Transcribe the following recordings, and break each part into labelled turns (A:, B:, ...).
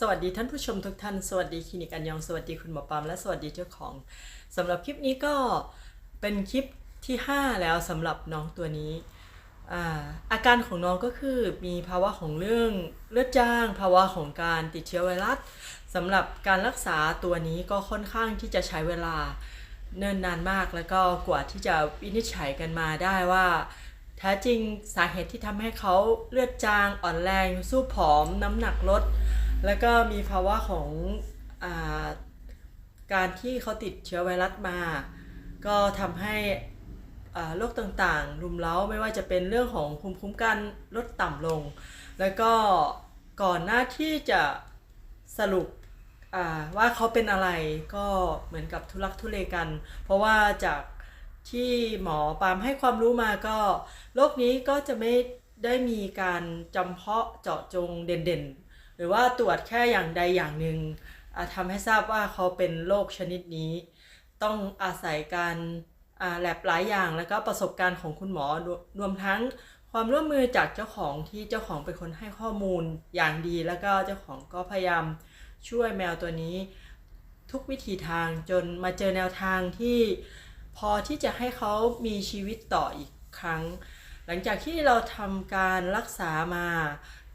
A: สวัสดีท่านผู้ชมทุกท่าน สวัสดีคลินิกอันยอง สวัสดีคุณหมอปามและสวัสดีเจ้าของสำหรับคลิปนี้ก็เป็นคลิปที่ 5 แล้วสำหรับน้องตัวนี้ อาอาการของน้องก็คือมีภาวะของเรื่องเลือดจาง ภาวะของการติดเชื้อไวรัสสำหรับการรักษาตัวนี้ก็ค่อนข้างที่จะใช้เวลาเนิ่นนานมากแล้วก็กว่าที่จะวินิจฉัยกันมาได้ว่าแท้จริงสาเหตุที่ทำให้เขาเลือดจางอ่อนแรง สู้ผอม น้ำหนักลด แล้วก็มีภาวะของอาการที่เขาติดเชื้อไวรัสมา ก็ทำให้โรคต่างๆ รุมเร้าไม่ว่าจะเป็นเรื่องของภูมิคุ้มกันลดต่ำลง แล้วก็ก่อนหน้าที่จะสรุปว่าเขาเป็นอะไรก็เหมือนกับทุลักทุเลกัน เพราะว่าจากที่หมอปามให้ความรู้มาก็โรคนี้ก็จะไม่ได้มีการจำเพาะเจาะจงเด่นๆ หรือว่าตรวจแค่อย่างใดอย่างหนึ่งทำให้ทราบว่าเขาเป็นโรคชนิดนี้ ต้องอาศัยการแลบหลายอย่างแล้วก็ประสบการณ์ของคุณหมอรวรวมทั้งความร่วมมือจากเจ้าของที่เจ้าของเป็นคนให้ข้อมูลอย่างดี แล้วก็เจ้าของก็พยายามช่วยแมวตัวนี้ ทุกวิธีทางจนมาเจอแนวทางที่พอที่จะให้เขามีชีวิตต่ออีกครั้ง หลังจากที่เราทำการรักษามา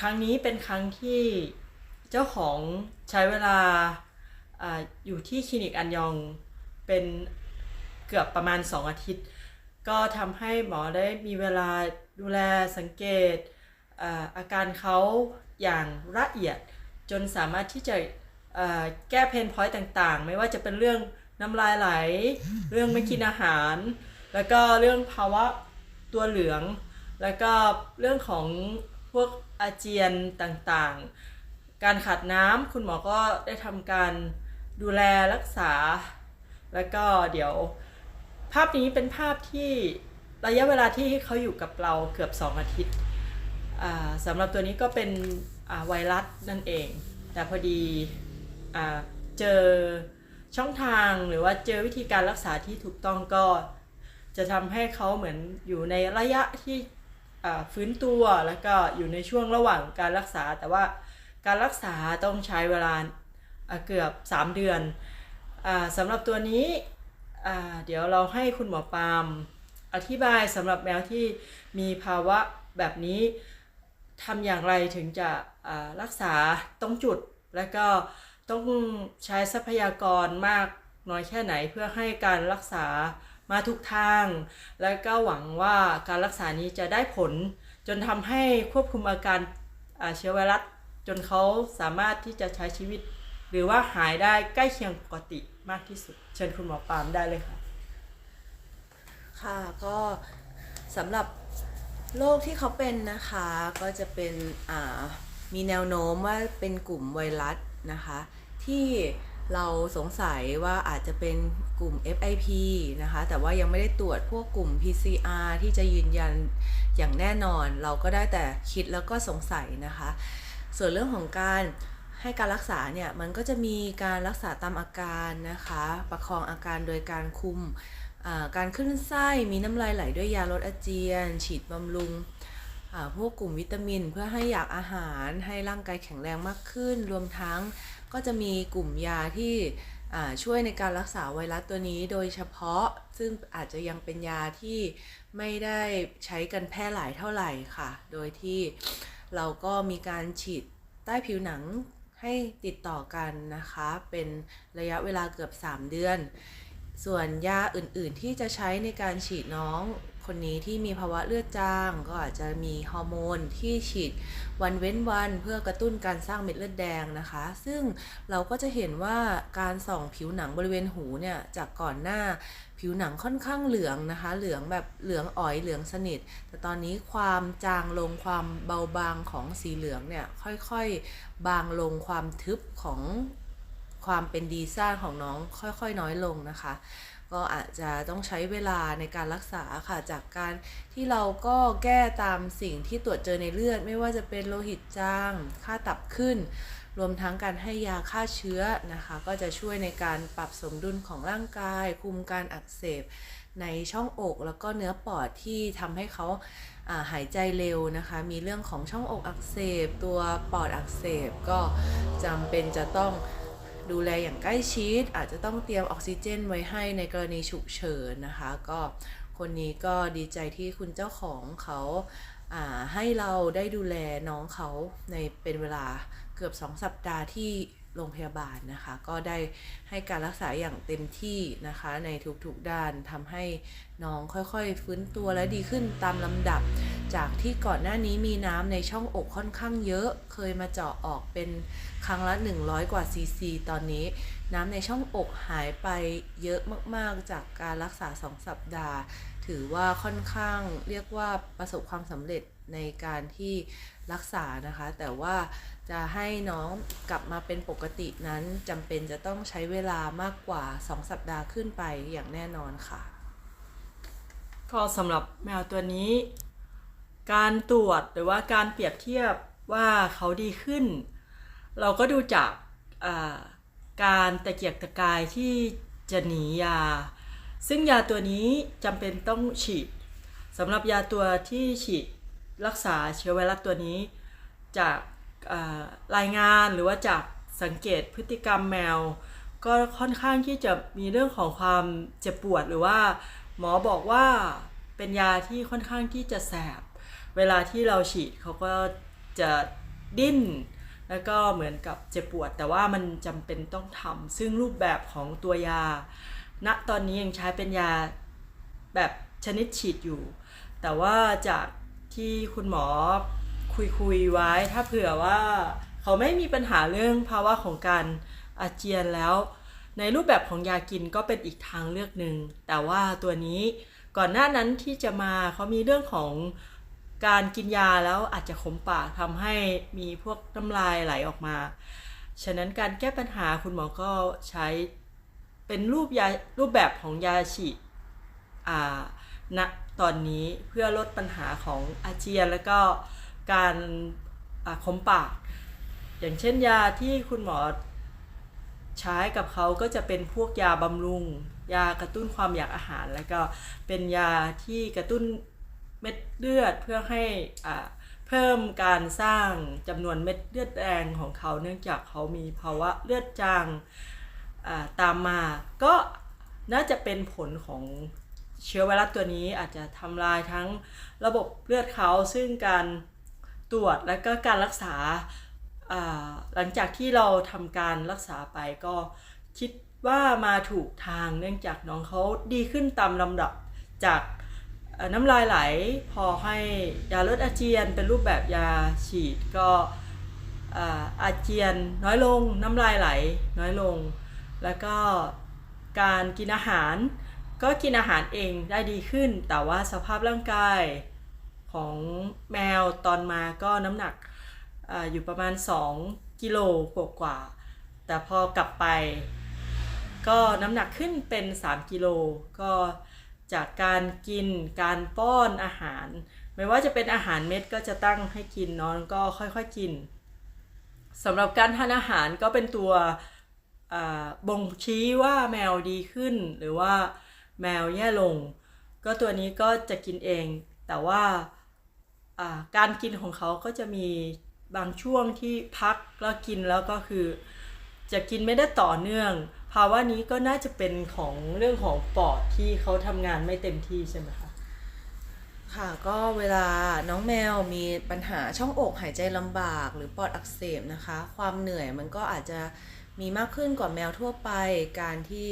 A: ครั้งนี้เป็นครั้งที่เจ้าของใช้เวลาออยู่ที่คลินิกอันยองเป็นเกือบประมาณ 2 อาทิตย์ ก็ทำให้หมอได้มีเวลาดูแลสังเกตอาอาการเขาอย่างละเอียด จนสามารถที่จะแก้เพนพอยต์ต่างๆ ไม่ว่าจะเป็นเรื่องน้ำลายไหล เรื่องไม่กินอาหาร แล้วก็เรื่องภาวะตัวเหลือง แล้วก็เรื่องของ วกอาเจียนต่างๆ การขาดน้ำคุณหมอก็ได้ทำการดูแลรักษา แล้วก็เดี๋ยว ภาพนี้เป็นภาพที่ระยะเวลาที่เขาอยู่กับเราเกือบ 2 อาทิตย์สำหรับตัวนี้ก็เป็นไวรัสนั่นเอง แต่พอดีอเจอช่องทางหรือว่าเจอวิธีการรักษาที่ถูกต้องก็ จะทำให้เขาเหมือนอยู่ในระยะที่ ฟื้นตัวแล้วก็อยู่ในช่วงระหว่างการรักษา แต่ว่าการรักษาต้องใช้เวลาเกือบ 3 เดือนอสำหรับตัวนี้เดี๋ยวเราให้คุณหมอปามอธิบายสำหรับแมวที่มีภาวะแบบนี้ทำอย่างไรถึงจะรักษาตรงจุด และก็ต้องใช้ทรัพยากรมากน้อยแค่ไหนเพื่อให้การรักษา มาทุกทาง และก็หวังว่าการรักษานี้จะได้ผล จนทำให้ควบคุมอาการเชื้อไวรัสจนเขาสามารถที่จะใช้ชีวิต หรือว่าหายได้ใกล้เคียงปกติมากที่สุด เชิญคุณหมอปาล์มได้เลยค่ะ
B: ค่ะก็สำหรับโรคที่เขาเป็นนะคะก็จะเป็นมีแนวโน้มว่าเป็นกลุ่มไวรัสนะคะ ที่ เราสงสัยว่าอาจจะเป็นกลุ่ม FIP นะคะ แต่ว่ายังไม่ได้ตรวจพวกกลุ่ม PCR ที่จะยืนยันอย่างแน่นอน เราก็ได้แต่คิดแล้วก็สงสัยนะคะ ส่วนเรื่องของการให้การรักษาเนี่ย มันก็จะมีการรักษาตามอาการนะคะ ประคองอาการโดยการคุมการขึ้นไส้มีน้ำลายไหลด้วยยาลดอาเจียน ฉีดบำรุงพวกกลุ่มวิตามินเพื่อให้อยากอาหารให้ร่างกายแข็งแรงมากขึ้น รวมทั้ง ก็จะมีกลุ่มยาที่ช่วยในการรักษาไวรัสตัวนี้โดยเฉพาะซึ่งอาจจะยังเป็นยาที่ไม่ได้ใช้กันแพร่หลายเท่าไหร่ค่ะ โดยที่เราก็มีการฉีดใต้ผิวหนังให้ติดต่อกันนะคะ เป็นระยะเวลาเกือบ 3 เดือน ส่วนยาอื่นๆที่จะใช้ในการฉีดน้อง คนนี้ที่มีภาวะเลือดจาง ก็อาจจะมีฮอร์โมนที่ฉีดวันเว้นวันเพื่อกระตุ้นการสร้างเม็ดเลือดแดงนะคะ ซึ่งเราก็จะเห็นว่าการส่องผิวหนังบริเวณหูเนี่ยจากก่อนหน้าผิวหนังค่อนข้างเหลืองนะคะ เหลืองแบบเหลืองอ๋อยเหลืองสนิท แต่ตอนนี้ความจางลงความเบาบางของสีเหลืองเนี่ยค่อยๆบางลงความทึบของความเป็นดีซ่าของน้องค่อยๆ น้อยลงนะคะ ก็อาจจะต้องใช้เวลาในการรักษาค่ะจากการที่เราก็แก้ตามสิ่งที่ตรวจเจอในเลือด ไม่ว่าจะเป็นโลหิตจางค่าตับขึ้น รวมทั้งการให้ยาฆ่าเชื้อนะคะ ก็จะช่วยในการปรับสมดุลของร่างกาย คุมการอักเสบในช่องอกแล้วก็เนื้อปอดที่ทำให้เขาาหายใจเร็วนะคะ มีเรื่องของช่องอกอักเสบ ตัวปอดอักเสบก็จำเป็นจะต้อง ดูแลอย่างใกล้ชิด อาจจะต้องเตรียมออกซิเจนไว้ให้ในกรณีฉุกเฉินนะคะ ก็คนนี้ก็ดีใจที่คุณเจ้าของเขาให้เราได้ดูแลน้องเขาในเป็นเวลาเกือบ 2 สัปดาห์ที่ โรงพยาบาลนะคะ ก็ได้ให้การรักษาอย่างเต็มที่นะคะในทุกๆด้านทำให้น้องค่อยๆ ฟื้นตัวและดีขึ้นตามลำดับ จากที่ก่อนหน้านี้มีน้ำในช่องอกค่อนข้างเยอะ เคยมาเจาะออกเป็นครั้งละ 100 กว่าซีซีตอนนี้ น้ำในช่องอกหายไปเยอะมากๆ จากการรักษา 2 สัปดาห์ ถือว่าค่อนข้างเรียกว่าประสบความสำเร็จในการที่รักษานะคะ แต่ว่าจะให้น้องกลับมาเป็นปกตินั้นจำเป็นจะต้องใช้เวลามากกว่า 2 สัปดาห์ขึ้นไปอย่างแน่นอนค่ะ
A: ก็สำหรับแมวตัวนี้ การตรวจหรือว่าการเปรียบเทียบว่าเขาดีขึ้น เราก็ดูจากการตะเกียกตะกายที่จะหนียา ซึ่งยาตัวนี้จำเป็นต้องฉีดสำหรับยาตัวที่ฉีดรักษาเชื้อไวรัสตัวนี้จากรายงานหรือว่าจากสังเกตพฤติกรรมแมว ก็ค่อนข้างที่จะมีเรื่องของความเจ็บปวดหรือว่า หมอบอกว่าเป็นยาที่ค่อนข้างที่จะแสบ เวลาที่เราฉีดเขาก็จะดิ้น แล้วก็เหมือนกับเจ็บปวด แต่ว่ามันจำเป็นต้องทำซึ่งรูปแบบของตัวยา ณตอนนี้ยังใช้เป็นยาแบบชนิดฉีดอยู่ แต่ว่าจากที่คุณหมอคุยคุยๆไว้ ถ้าเผื่อว่าเขาไม่มีปัญหาเรื่องภาวะของการอาเจียนแล้ว ในรูปแบบของยากินก็เป็นอีกทางเลือกหนึ่ง แต่ว่าตัวนี้ก่อนหน้านั้นที่จะมาเขามีเรื่องของการกินยาแล้วอาจจะขมปากทำให้มีพวกน้ำลายไหลออกมา ฉะนั้นการแก้ปัญหาคุณหมอก็ใช้ เป็นรูปยารูปแบบของยาฉีดอ่าณตอนนี้เพื่อลดปัญหาของอาเจียนแล้วก็การาขมปาก อย่างเช่นยาที่คุณหมอใช้กับเขาก็จะเป็นพวกยาบำรุง ยากระตุ้นความอยากอาหาร แล้วก็เป็นยาที่กระตุ้นเม็ดเลือดเพื่อให้อ่าเพิ่มการสร้างจำนวนเม็ดเลือดแดงของเขา เนื่องจากเขามีภาวะเลือดจาง ตามมา ก็น่าจะเป็นผลของเชื้อไวรัสตัวนี้อาจจะทำลายทั้งระบบเลือดเขาซึ่งการตรวจและก็การรักษาหลังจากที่เราทำการรักษาไปก็คิดว่ามาถูกทางเนื่องจากน้องเขาดีขึ้นตามลำดับจากน้ำลายไหลพอให้ยาลดอาเจียนเป็นรูปแบบยาฉีดก็อาเจียนน้อยลงน้ำลายไหลน้อยลง แล้วก็การกินอาหารก็กินอาหารเองได้ดีขึ้น แต่ว่าสภาพร่างกายของแมวตอนมาก็น้ำหนักออยู่ประมาณ 2 กิโลกว่าๆแต่พอกลับไป ก็น้ำหนักขึ้นเป็น 3 กิโลก็จากการกินการป้อนอาหาร ไม่ว่าจะเป็นอาหารเม็ดก็จะตั้งให้กินนอนก็ค่อยๆกินสำหรับการทานอาหารก็เป็นตัว บ่งชี้ว่าแมวดีขึ้น หรือว่าแมวแย่ลง ก็ตัวนี้ก็จะกินเอง แต่ว่าการกินของเขาก็จะมีบางช่วงที่พักแล้วกินแล้วก็คือ จะกินไม่ได้ต่อเนื่อง ภาวะนี้ก็น่าจะเป็นของเรื่องของปอดที่เขาทำงานไม่เต็มที่ใช่ไหมคะ
B: ค่ะก็เวลาน้องแมวมีปัญหาช่องอกหายใจลำบากหรือปอดอักเสบนะคะ ความเหนื่อยมันก็อาจจะ มีมากขึ้นกว่าแมวทั่วไป การที่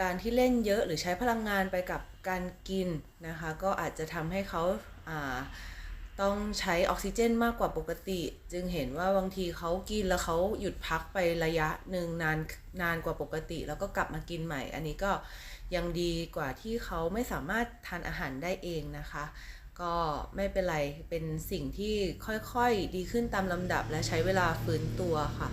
B: การที่เล่นเยอะหรือใช้พลังงานไปกับการกินนะคะ ก็อาจจะทำให้เขาาต้องใช้ออกซิเจนมากกว่าปกติ จึงเห็นว่าบางทีเขากินแล้วเขาหยุดพักไประยะหนึ่งนานนานกว่าปกติ แล้วก็กลับมากินใหม่ อันนี้ก็ยังดีกว่าที่เขาไม่สามารถทานอาหารได้เองนะคะ ก็ไม่เป็นไรเป็นสิ่งที่ค่อยๆดีขึ้นตามลำดับและใช้เวลาฟื้นตัวค่ะ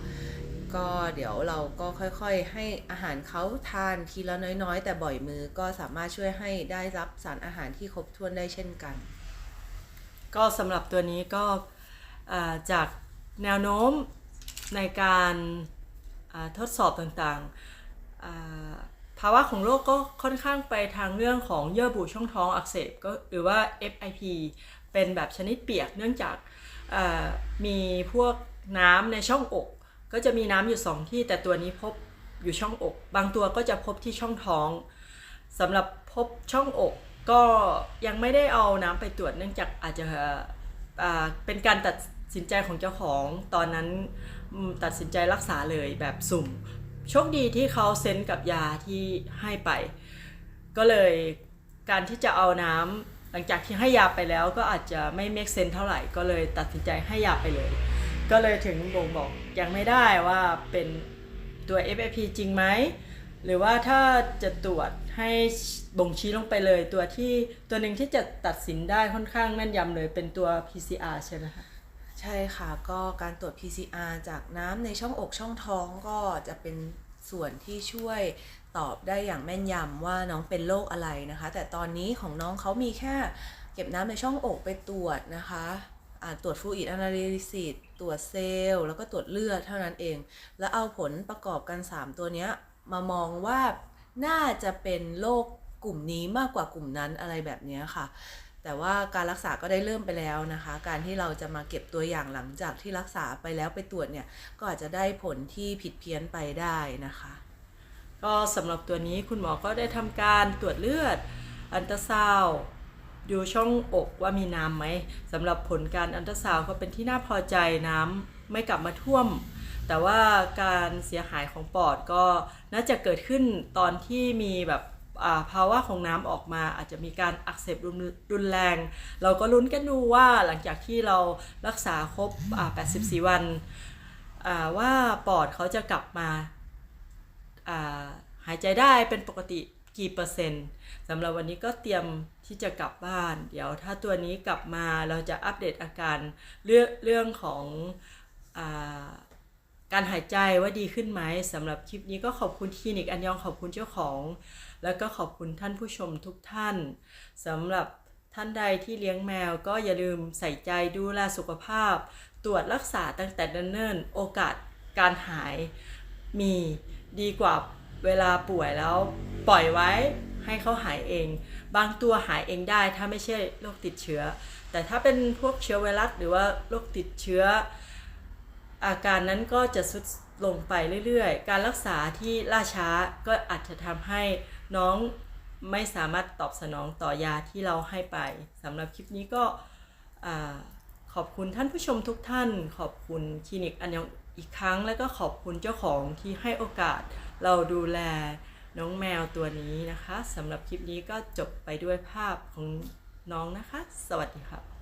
B: ก็เดี๋ยวเราก็ค่อยๆ ให้อาหารเขาทานทีละน้อยๆ แต่บ่อยมือก็สามารถช่วยให้ได้รับสารอาหารที่ครบถ้วนได้เช่นกัน
A: ก็สำหรับตัวนี้ก็จากแนวโน้มในการทดสอบต่างๆอ่าภาวะของโรคก็ค่อนข้างไปทางเรื่องของเยื่อบุช่องท้องอักเสบก็หรือว่า FIP เป็นแบบชนิดเปียกเนื่องจากมีพวกน้ำในช่องอก ก็จะมีน้ำอยู่สองที่ แต่ตัวนี้พบอยู่ช่องอก บางตัวก็จะพบที่ช่องท้องสำหรับพบช่องอกก็ยังไม่ได้เอาน้ำไปตรวจเนื่องจากอาจจะเป็นการตัดสินใจของเจ้าของตอนนั้นตัดสินใจรักษาเลยแบบสุ่ม โชคดีที่เขาเซ็นกับยาที่ให้ไป ก็เลยการที่จะเอาน้ำหลังจากที่ให้ยาไปแล้วก็อาจจะไม่ make sense เท่าไหร่ก็เลยตัดสินใจให้ยาไปเลย ก็เลยถึงบ่งบอกยังไม่ได้ว่าเป็นตัว FAP จริงไหม หรือว่าถ้าจะตรวจให้บ่งชี้ลงไปเลยตัวที่ตัวหนึ่งที่จะตัดสินได้ค่อนข้างแม่นยำเลยเป็นตัว PCR ใช่ไหมคะ
B: ใช่ค่ะก็การตรวจ PCR จากน้ำในช่องอกช่องท้องก็จะเป็นส่วนที่ช่วยตอบได้อย่างแม่นยำว่าน้องเป็นโรคอะไรนะคะ แต่ตอนนี้ของน้องเขามีแค่เก็บน้ำในช่องอกไปตรวจนะคะ ตรวจฟลูอิด a นาลิซิสตรวจเซลล์แล้วก็ตรวจเลือดเท่านั้นเอง แล้วเอาผลประกอบกัน 3 ตัวเนี้ยมามองว่าน่าจะเป็นโรคกลุ่มนี้มากกว่ากลุ่มนั้นอะไรแบบเนี้ยค่ะ แต่ว่าการรักษาก็ได้เริ่มไปแล้วนะคะ การที่เราจะมาเก็บตัวอย่างหลังจากที่รักษาไปแล้วไปตรวจเนี่ย ก็อาจจะได้ผลที่ผิดเพี้ยนไปได้นะคะ
A: ก็สำหรับตัวนี้คุณหมอก็ได้ทำการตรวจเลือด อันตราซาวด์ ดูช่องอกว่ามีน้ำไหมสำหรับผลการอันตราซาวก็เป็นที่น่าพอใจน้ำไม่กลับมาท่วม แต่ว่าการเสียหายของปอดก็น่าจะเกิดขึ้นตอนที่มีแบบภาวะของน้ำออกมาอาจจะมีการอักเสบรุนแรง เราก็ลุ้นกันดูว่าหลังจากที่เรารักษาครบ 84 วันว่าปอดเขาจะกลับมาหายใจได้เป็นปกติ กี่เปอร์เซ็นต์สำหรับวันนี้ก็เตรียมที่จะกลับบ้าน เดี๋ยวถ้าตัวนี้กลับมาเราจะอัปเดตอาการเรื่องเรื่องของอาการหายใจว่าดีขึ้นไหมสำหรับคลิปนี้ก็ขอบคุณคลินิกอันยองขอบคุณเจ้าของ แล้วก็ขอบคุณท่านผู้ชมทุกท่านสำหรับท่านใดที่เลี้ยงแมวก็อย่าลืมใส่ใจดูแลสุขภาพ ตรวจรักษาตั้งแต่เนิ่นๆโอกาสการหายมีดีกว่า เวลาป่วยแล้วปล่อยไว้ให้เขาหายเอง บางตัวหายเองได้ถ้าไม่ใช่โรคติดเชื้อ แต่ถ้าเป็นพวกเชื้อไวรัสหรือว่าโรคติดเชื้อ อาการนั้นก็จะสุดลงไปเรื่อยๆ การรักษาที่ล่าช้าก็อาจจะทำให้น้องไม่สามารถตอบสนองต่อยาที่เราให้ไปสำหรับคลิปนี้ก็ขอบคุณท่านผู้ชมทุกท่าน ขอบคุณคลินิกอันยองอีกครั้ง แล้วก็ขอบคุณเจ้าของที่ให้โอกาส เราดูแลน้องแมวตัวนี้นะคะสำหรับคลิปนี้ก็จบไปด้วยภาพของน้องนะคะ สวัสดีค่ะ